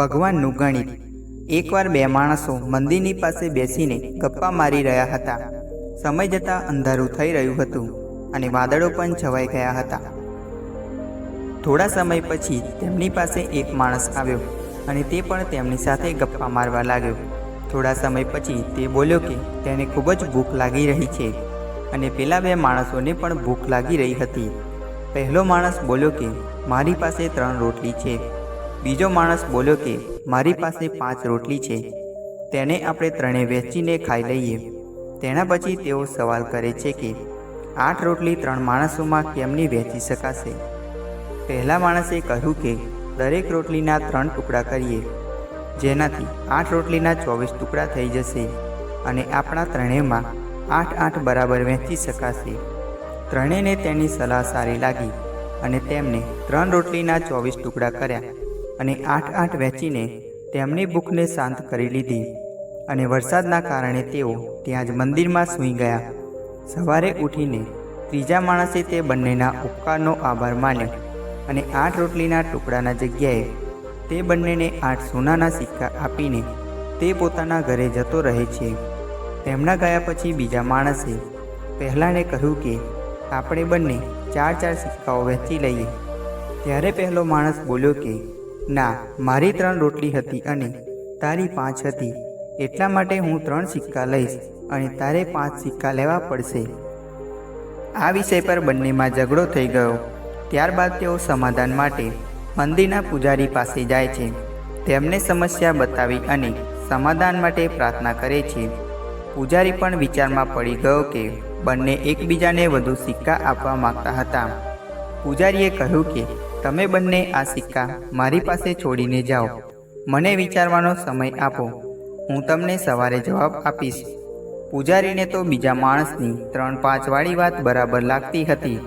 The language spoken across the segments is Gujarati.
ભગવાનનું ગણિત. એકવાર બે માણસો મંદિરની પાસે બેસીને ગપ્પા મારી રહ્યા હતા. સમય જતાં અંધારું થઈ રહ્યું હતું અને વાદળો પણ છવાઈ ગયા હતા. થોડા સમય પછી તેમની પાસે એક માણસ આવ્યો અને તે પણ તેમની સાથે ગપ્પા મારવા લાગ્યો. થોડા સમય પછી તે બોલ્યો કે તેને ખૂબ જ ભૂખ લાગી રહી છે અને પેલા બે માણસોને પણ ભૂખ લાગી રહી હતી. પહેલો માણસ બોલ્યો કે મારી પાસે ત્રણ રોટલી છે. બીજો માણસ બોલ્યો કે, મારી પાસે પાંચ રોટલી છે. તેને આપણે ત્રણે વેચીને ખાઈ લઈએ. તેના પછી તેઓ સવાલ કરે છે કે, આઠ રોટલી ત્રણ માણસોમાં કેમની વહેંચી શકાશે? પહેલા માણસે કહ્યું કે, દરેક રોટલીના ત્રણ ટુકડા કરીએ. જેનાથી આઠ રોટલીના ચોવીસ ટુકડા થઈ જશે અને આપણા ત્રણેયમાં આઠ આઠ બરાબર વહેંચી શકાશે. ત્રણેયને તેની સલાહ સારી લાગી અને તેમને ત્રણ રોટલીના ચોવીસ ટુકડા કર્યા. અને આઠ આઠ વેચીને તેમની ભૂખને શાંત કરી લીધી. અને વરસાદના કારણે તેઓ ત્યાં જ મંદિરમાં સૂઈ ગયા. સવારે ઉઠીને ત્રીજા માણસે તે બંનેના ઉપકારનો આભાર માન્યો અને આઠ રોટલીના ટુકડાના જગ્યાએ તે બંનેને આઠ સોનાના સિક્કા આપીને તે પોતાના ઘરે જતો રહે છે. તેમના ગયા પછી બીજા માણસે પહેલાંને કહ્યું કે, આપણે બંને ચાર ચાર સિક્કાઓ વહેંચી લઈએ. ત્યારે પહેલો માણસ બોલ્યો કે ના, મારી ત્રણ રોટલી હતી અને તારી પાંચ હતી. એટલા માટે હું ત્રણ સિક્કા લઈશ અને તારે પાંચ સિક્કા લેવા પડશે. આ વિષય પર બંનેમાં ઝઘડો થઈ ગયો. ત્યારબાદ તેઓ સમાધાન માટે મંદિરના પૂજારી પાસે જાય છે. તેમને સમસ્યા બતાવી અને સમાધાન માટે પ્રાર્થના કરે છે. પૂજારી પણ વિચારમાં પડી ગયો કે બંને એકબીજાને વધુ સિક્કા આપવા માંગતા હતા. પૂજારીએ કહ્યું કે તમે બંને આ સિક્કા મારી પાસે છોડીને જાઓ. મને વિચારવાનો સમય આપો. હું તમને સવારે જવાબ આપીશ. પૂજારીને તો બીજા માણસની ત્રણ પાંચવાળી વાત બરાબર લાગતી હતી.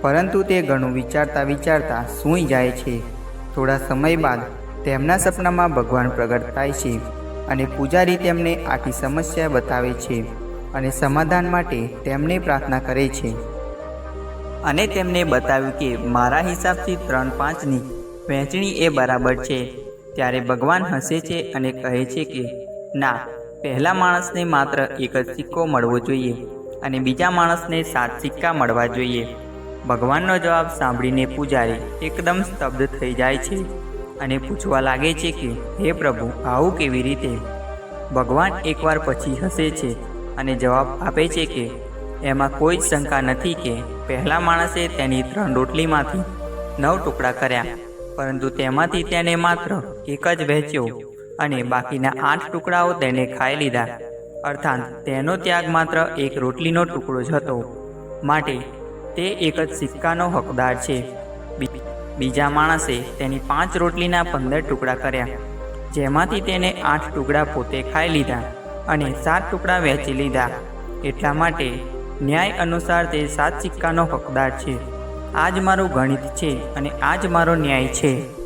પરંતુ તે ઘણું વિચારતા વિચારતા સૂઈ જાય છે. થોડા સમય બાદ તેમના સપનામાં ભગવાન પ્રગટ થાય છે અને પૂજારી તેમને આખી સમસ્યા બતાવે છે અને સમાધાન માટે તેમને પ્રાર્થના કરે છે. અને તેમને બતાવ્યું કે મારા હિસાબથી ત્રણ પાંચની વહેંચણી એ બરાબર છે. ત્યારે ભગવાન હસે છે અને કહે છે કે, ના, પહેલા માણસને માત્ર એક જ સિક્કો મળવો જોઈએ અને બીજા માણસને સાત સિક્કા મળવા જોઈએ. ભગવાનનો જવાબ સાંભળીને પૂજારી એકદમ સ્તબ્ધ થઈ જાય છે અને પૂછવા લાગે છે કે, હે પ્રભુ, આવું કેવી રીતે? ભગવાન એકવાર પછી હસે છે અને જવાબ આપે છે કે એમાં કોઈ જ શંકા નથી કે પહેલા માણસે તેની ત્રણ રોટલીમાંથી નવ ટુકડા કર્યા. પરંતુ તેમાંથી તેને માત્ર એક જ વહેંચ્યો અને બાકીના આઠ ટુકડાઓ તેને ખાઈ લીધા. અર્થાત, તેનો ત્યાગ માત્ર એક રોટલીનો ટુકડો જ હતો. માટે, તે એક જ સિક્કાનો હકદાર છે. બીજા માણસે તેની પાંચ રોટલીના પંદર ટુકડા કર્યા, જેમાંથી તેને આઠ ટુકડા પોતે ખાઈ લીધા અને સાત ટુકડા વહેંચી લીધા. એટલા માટે ન્યાય અનુસાર તે સાત સિક્કાનો હકદાર છે. આ જ મારું ગણિત છે અને આ જ મારો ન્યાય છે.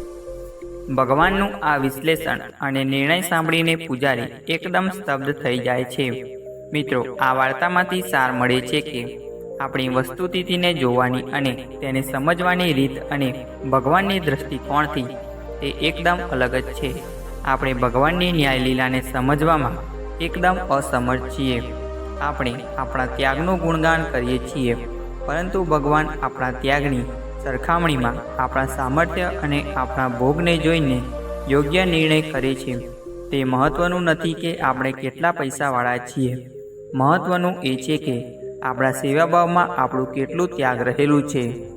ભગવાનનું આ વિશ્લેષણ અને નિર્ણય સાંભળીને પૂજારી એકદમ સ્તબ્ધ થઈ જાય છે. મિત્રો, આ વાર્તામાંથી સાર મળે છે કે આપણી વસ્તુતિથિને જોવાની અને તેને સમજવાની રીત અને ભગવાનની દૃષ્ટિકોણથી તે એકદમ અલગ જ છે. આપણે ભગવાનની ન્યાયલીલાને સમજવામાં એકદમ અસમર્થ છીએ. આપણે આપણા ત્યાગનું ગુણગાન કરીએ છીએ. પરંતુ ભગવાન આપણા ત્યાગની સરખામણીમાં આપણા સામર્થ્ય અને આપણા ભોગને જોઈને યોગ્ય નિર્ણય કરે છે. તે મહત્વનું નથી કે આપણે કેટલા પૈસાવાળા છીએ. મહત્વનું એ છે કે આપણા સેવાભાવમાં આપણું કેટલું ત્યાગ રહેલું છે.